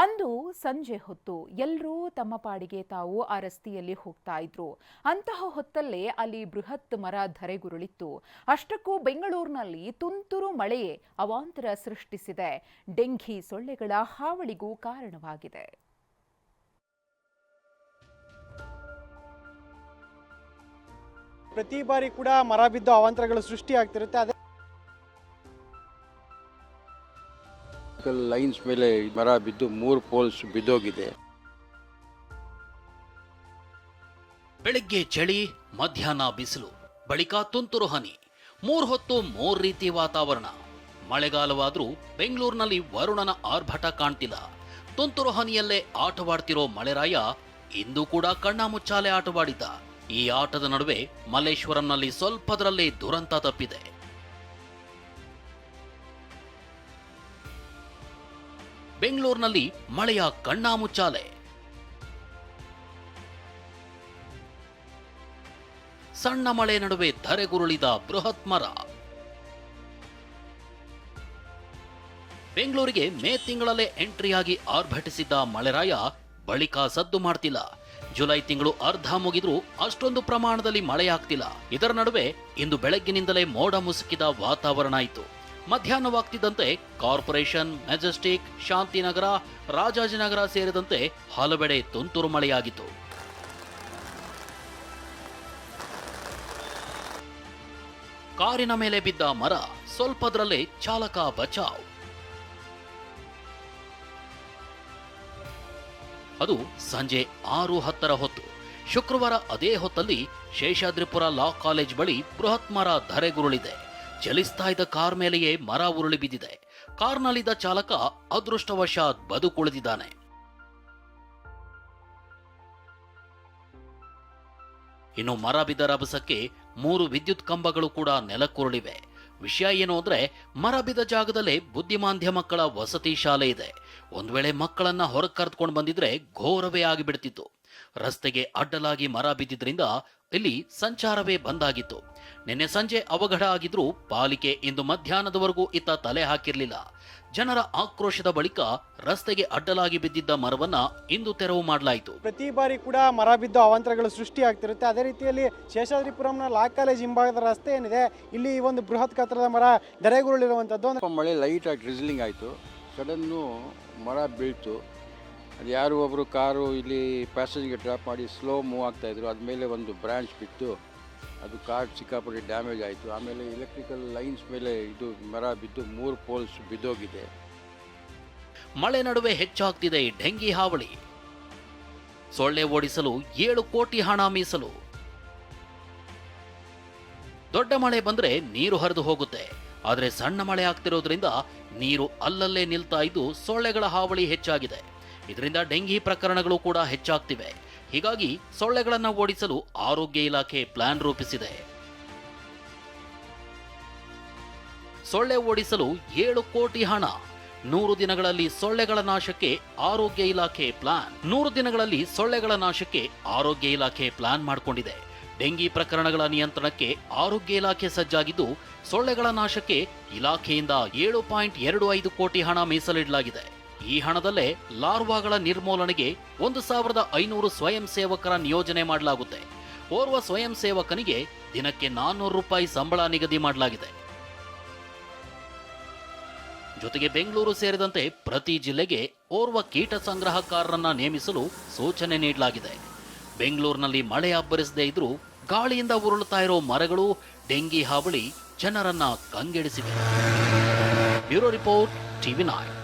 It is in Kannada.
ಅಂದು ಸಂಜೆ ಹೊತ್ತು ಎಲ್ಲರೂ ತಮ್ಮ ಪಾಡಿಗೆ ತಾವು ಆ ರಸ್ತೆಯಲ್ಲಿ ಹೋಗ್ತಾ ಇದ್ರು. ಅಂತಹ ಹೊತ್ತಲ್ಲೇ ಅಲ್ಲಿ ಬೃಹತ್ ಮರ ಧರೆಗುರುಳಿತ್ತು. ಅಷ್ಟಕ್ಕೂ ಬೆಂಗಳೂರಿನಲ್ಲಿ ತುಂತುರು ಮಳೆಯೇ ಅವಾಂತರ ಸೃಷ್ಟಿಸಿದೆ. ಡೆಂಘಿ ಸೊಳ್ಳೆಗಳ ಹಾವಳಿಗೂ ಕಾರಣವಾಗಿದೆ. ಪ್ರತಿ ಬಾರಿ ಕೂಡ ಮರ ಬಿದ್ದು ಅವಾಂತರಗಳು ಸೃಷ್ಟಿ ಆಗ್ತಿರುತ್ತೆ ಅದೇ ಲೈನ್ಸ್ ಮೇಲೆ ಮರ ಬಿದ್ದು ಮೂರು ಪೋಲ್ಸ್ ಬಿದ್ದೋಗಿದೆ. ಬೆಳಿಗ್ಗೆ ಚಳಿ, ಮಧ್ಯಾಹ್ನ ಬಿಸಿಲು, ಬಳಿಕ ತುಂತುರು ಹನಿ, ಮೂರು ಹೊತ್ತು ಮೂರು ರೀತಿ ವಾತಾವರಣ. ಮಳೆಗಾಲವಾದರೂ ಬೆಂಗಳೂರಿನಲ್ಲಿ ವರುಣನ ಆರ್ಭಟ ಕಾಣ್ತಿಲ್ಲ. ತುಂತುರು ಹನಿಯಲ್ಲೇ ಆಟವಾಡ್ತಿರೋ ಮಳೆರಾಯ ಇಂದು ಕೂಡ ಕಣ್ಣಾಮುಚ್ಚಾಲೆ ಆಟವಾಡಿದ್ದ. ಈ ಆಟದ ನಡುವೆ ಮಲ್ಲೇಶ್ವರಂನಲ್ಲಿ ಸ್ವಲ್ಪದರಲ್ಲೇ ದುರಂತ ತಪ್ಪಿದೆ. ಬೆಂಗಳೂರಿನಲ್ಲಿ ಮಳೆಯ ಕಣ್ಣಾಮುಚ್ಚಾಲೆ. ಸಣ್ಣ ಮಳೆ ನಡುವೆ ಧರೆಗುರುಳಿದ ಬೃಹತ್ ಮರ. ಬೆಂಗಳೂರಿಗೆ ಮೇ ತಿಂಗಳಲ್ಲೇ ಎಂಟ್ರಿಯಾಗಿ ಆರ್ಭಟಿಸಿದ್ದ ಮಳೆರಾಯ ಬಳಿಕ ಸದ್ದು ಮಾಡ್ತಿಲ್ಲ. ಜುಲೈ ತಿಂಗಳು ಅರ್ಧ ಮುಗಿದ್ರೂ ಅಷ್ಟೊಂದು ಪ್ರಮಾಣದಲ್ಲಿ ಮಳೆಯಾಗ್ತಿಲ್ಲ. ಇದರ ನಡುವೆ ಇಂದು ಬೆಳಗ್ಗಿನಿಂದಲೇ ಮೋಡ ಮುಸುಕಿದ ವಾತಾವರಣ ಇತ್ತು. ಮಧ್ಯಾಹ್ನವಾಗ್ತಿದ್ದಂತೆ ಕಾರ್ಪೊರೇಷನ್, ಮೆಜೆಸ್ಟಿಕ್, ಶಾಂತಿನಗರ, ರಾಜಾಜಿನಗರ ಸೇರಿದಂತೆ ಹಲವೆಡೆ ತುಂತುರು ಮಳೆಯಾಗಿತ್ತು. ಕಾರಿನ ಮೇಲೆ ಬಿದ್ದ ಮರ ಸ್ವಲ್ಪದರಲ್ಲೇ ಚಾಲಕ ಬಚಾವ್. ಅದು ಸಂಜೆ ಆರು ಹತ್ತರ ಹೊತ್ತು. ಶುಕ್ರವಾರ ಅದೇ ಹೊತ್ತಲ್ಲಿ ಶೇಷಾದ್ರಿಪುರ ಲಾ ಕಾಲೇಜ್ ಬಳಿ ಬೃಹತ್ ಮರ ಧರೆಗುರುಳಿದೆ. ಚಲಿಸ್ತಾ ಇದ್ದ ಕಾರ್ ಮೇಲೆಯೇ ಮರ ಉರುಳಿ ಬಿದ್ದಿದೆ. ಕಾರ್ನಲ್ಲಿದ್ದ ಚಾಲಕ ಅದೃಷ್ಟವಶಾತ್ ಬದುಕುಳಿದಿದ್ದಾನೆ. ಇನ್ನು ಮರ ಬಿದ್ದ ರಭಸಕ್ಕೆ ಮೂರು ವಿದ್ಯುತ್ ಕಂಬಗಳು ಕೂಡ ನೆಲಕ್ಕುರುಳಿವೆ. ವಿಷಯ ಏನು ಅಂದ್ರೆ, ಮರ ಬಿದ್ದ ಜಾಗದಲ್ಲೇ ಬುದ್ಧಿಮಾಂದ್ಯ ಮಕ್ಕಳ ವಸತಿ ಶಾಲೆ ಇದೆ. ಒಂದ್ ವೇಳೆ ಮಕ್ಕಳನ್ನ ಹೊರಗೆ ಕರೆದುಕೊಂಡು ಬಂದಿದ್ರೆ ಘೋರವೇ ಆಗಿಬಿಡ್ತಿತ್ತು. ರಸ್ತೆಗೆ ಅಡ್ಡಲಾಗಿ ಮರ ಬಿದ್ದಿದ್ರಿಂದ ಇಲ್ಲಿ ಸಂಚಾರವೇ ಬಂದಾಗಿತ್ತು. ನಿನ್ನೆ ಸಂಜೆ ಅವಘಡ ಆಗಿದ್ರೂ ಪಾಲಿಕೆ ಇಂದು ಮಧ್ಯಾಹ್ನದವರೆಗೂ ಇತ್ತ ತಲೆ ಹಾಕಿರಲಿಲ್ಲ. ಜನರ ಆಕ್ರೋಶದ ಬಳಿಕ ರಸ್ತೆಗೆ ಅಡ್ಡಲಾಗಿ ಬಿದ್ದಿದ್ದ ಮರವನ್ನ ಇಂದು ತೆರವು ಮಾಡಲಾಯಿತು. ಪ್ರತಿ ಬಾರಿ ಕೂಡ ಮರ ಬಿದ್ದು ಅವಾಂತರಗಳು ಸೃಷ್ಟಿ ಆಗ್ತಿರುತ್ತೆ. ಅದೇ ರೀತಿಯಲ್ಲಿ ಶೇಷಾದ್ರಿಪುರಂನ ಲಾ ಕಾಲೇಜ್ ಹಿಂಭಾಗದ ರಸ್ತೆ ಏನಿದೆ ಇಲ್ಲಿ ಈ ಒಂದು ಬೃಹತ್ ಗಾತ್ರದ ಮರ ಧರೆಗುರುಳಿರುವಂಥದ್ದು ಮಳೆ ಲೈಟ್ ಆಗಿ ಡ್ರಿಸ್ಲಿಂಗ್ ಆಯಿತು. ಸಡನ್ನು ಮರ ಬೀಳ್ತು. ಅದು ಯಾರು ಒಬ್ಬರು ಕಾರು ಇಲ್ಲಿ ಪ್ಯಾಸೆಂಜ್ಗೆ ಡ್ರಾಪ್ ಮಾಡಿ ಸ್ಲೋ ಮೂವ್ ಆಗ್ತಾಯಿದ್ರು ಅದ್ಮೇಲೆ ಒಂದು ಬ್ರ್ಯಾಂಚ್ ಬಿತ್ತು ಅದು ಕಾರ್ ಸಿಕ್ಕಾಪಟ್ಟೆ ಡ್ಯಾಮೇಜ್ ಆಯಿತು. ಆಮೇಲೆ ಎಲೆಕ್ಟ್ರಿಕಲ್ ಲೈನ್ಸ್ ಮೇಲೆ ಇದು ಮರ ಬಿದ್ದು ಮೂರು ಪೋಲ್ಸ್ ಬಿದ್ದೋಗಿದೆ. ಮಳೆ ನಡುವೆ ಹೆಚ್ಚಾಗ್ತಿದೆ ಡೆಂಗಿ ಹಾವಳಿ. ಸೊಳ್ಳೆ ಓಡಿಸಲು ಏಳು ಕೋಟಿ ಹಣ ಮೀಸಲು. ದೊಡ್ಡ ಮಳೆ ಬಂದ್ರೆ ನೀರು ಹರಿದು ಹೋಗುತ್ತೆ. ಆದರೆ ಸಣ್ಣ ಮಳೆ ಆಗ್ತಿರೋದ್ರಿಂದ ನೀರು ಅಲ್ಲಲ್ಲೇ ನಿಲ್ತಾ ಇದ್ದು ಸೊಳ್ಳೆಗಳ ಹಾವಳಿ ಹೆಚ್ಚಾಗಿದೆ. ಇದರಿಂದ ಡೆಂಗಿ ಪ್ರಕರಣಗಳು ಕೂಡ ಹೆಚ್ಚಾಗ್ತಿವೆ. ಹೀಗಾಗಿ ಸೊಳ್ಳೆಗಳನ್ನು ಓಡಿಸಲು ಆರೋಗ್ಯ ಇಲಾಖೆ ಪ್ಲಾನ್ ರೂಪಿಸಿದೆ. ಸೊಳ್ಳೆ ಓಡಿಸಲು ಏಳು ಕೋಟಿ ಹಣ. ನೂರು ದಿನಗಳಲ್ಲಿ ಸೊಳ್ಳೆಗಳ ನಾಶಕ್ಕೆ ಆರೋಗ್ಯ ಇಲಾಖೆ ಪ್ಲಾನ್. ನೂರು ದಿನಗಳಲ್ಲಿ ಸೊಳ್ಳೆಗಳ ನಾಶಕ್ಕೆ ಆರೋಗ್ಯ ಇಲಾಖೆ ಪ್ಲಾನ್ ಮಾಡಿಕೊಂಡಿದೆ. ಡೆಂಗಿ ಪ್ರಕರಣಗಳ ನಿಯಂತ್ರಣಕ್ಕೆ ಆರೋಗ್ಯ ಇಲಾಖೆ ಸಜ್ಜಾಗಿದ್ದು, ಸೊಳ್ಳೆಗಳ ನಾಶಕ್ಕೆ ಇಲಾಖೆಯಿಂದ ಏಳು ಪಾಯಿಂಟ್ ಎರಡು ಐದು ಕೋಟಿ ಹಣ ಮೀಸಲಿಡಲಾಗಿದೆ. ಈ ಹಣದಲ್ಲೇ ಲಾರ್ವಾಗಳ ನಿರ್ಮೂಲನೆಗೆ ಒಂದು ಸಾವಿರದ ಐನೂರು ಸ್ವಯಂ ಸೇವಕರ ನಿಯೋಜನೆ ಮಾಡಲಾಗುತ್ತೆ. ಓರ್ವ ಸ್ವಯಂ ಸೇವಕನಿಗೆ ದಿನಕ್ಕೆ ನಾನ್ನೂರು ರೂಪಾಯಿ ಸಂಬಳ ನಿಗದಿ ಮಾಡಲಾಗಿದೆ. ಜೊತೆಗೆ ಬೆಂಗಳೂರು ಸೇರಿದಂತೆ ಪ್ರತಿ ಜಿಲ್ಲೆಗೆ ಓರ್ವ ಕೀಟ ಸಂಗ್ರಹಕಾರರನ್ನ ನೇಮಿಸಲು ಸೂಚನೆ ನೀಡಲಾಗಿದೆ. ಬೆಂಗಳೂರಿನಲ್ಲಿ ಮಳೆ ಅಬ್ಬರಿಸದೇ ಇದ್ರೂ ಗಾಳಿಯಿಂದ ಉರುಳುತ್ತಾ ಇರೋ ಮರಗಳು, ಡೆಂಗಿ ಹಾವಳಿ ಜನರನ್ನ ಕಂಗೆಡಿಸಿವೆ. Bureau report TV nine